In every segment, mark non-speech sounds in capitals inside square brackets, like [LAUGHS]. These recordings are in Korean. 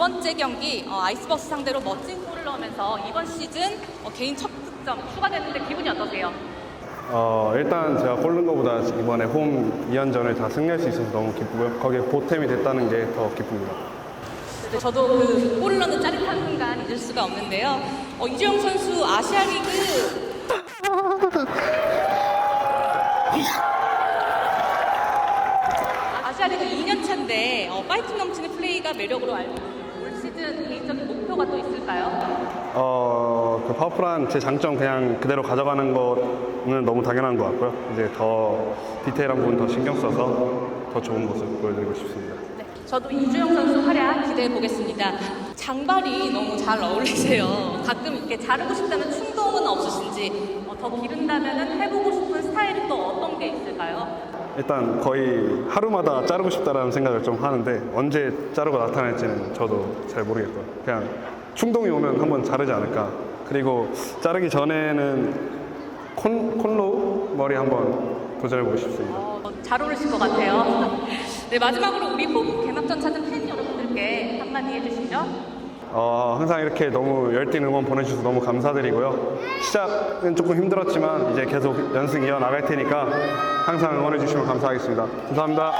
번째 경기 어, 아이스버스 상대로 멋진 골을 넣으면서 이번 시즌 어, 개인 첫 득점 추가됐는데 기분이 어떠세요? 어, 일단 제가 꼴른 것보다 이번에 홈 2연전을 다 승리할 수 있어서 너무 기쁘고요. 거기에 보탬이 됐다는 게 더 기쁩니다. 네, 저도 그 골을 넣는 짜릿한 순간 잊을 수가 없는데요. 어, 이주영 선수 아시아리그 아시아리그 2년 차인데 어, 파이팅 넘치는 플레이가 매력으로 알고 올 시즌 개인적인 목표가 또 있을까요? 어, 그 파워풀한 제 장점 그냥 그대로 가져가는 거는 너무 당연한 것 같고요. 이제 더 디테일한 부분 더 신경 써서 더 좋은 모습 보여드리고 싶습니다. 네, 저도 이주영 선수 활약 기대해 보겠습니다. 장발이 너무 잘 어울리세요. 가끔 이렇게 자르고 싶다는 충동은 없으신지 어, 더 기른다면 해보고 싶은 스타일이 또 어떤 게 있을까요? 일단 거의 하루마다 자르고 싶다라는 생각을 좀 하는데 언제 자르고 나타날지는 저도 잘 모르겠고요. 그냥 충동이 오면 한번 자르지 않을까. 그리고 자르기 전에는 콘, 콘로우 머리 한번 도전해보고 싶습니다. 어, 잘 어울리실 것 같아요. [LAUGHS] 네, 마지막으로 우리 호흡 개막전 찾은 팬 여러분들께 한마디 해주시죠. 어, 항상 이렇게 너무 열띤 응원 보내주셔서 너무 감사드리고요. 시작은 조금 힘들었지만 이제 계속 연승 이어 나갈 테니까 항상 응원해주시면 감사하겠습니다. 감사합니다.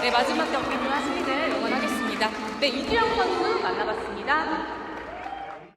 네, 마지막 경기를 하시기를 응원하겠습니다. 네, 이주영 선수 만나봤습니다.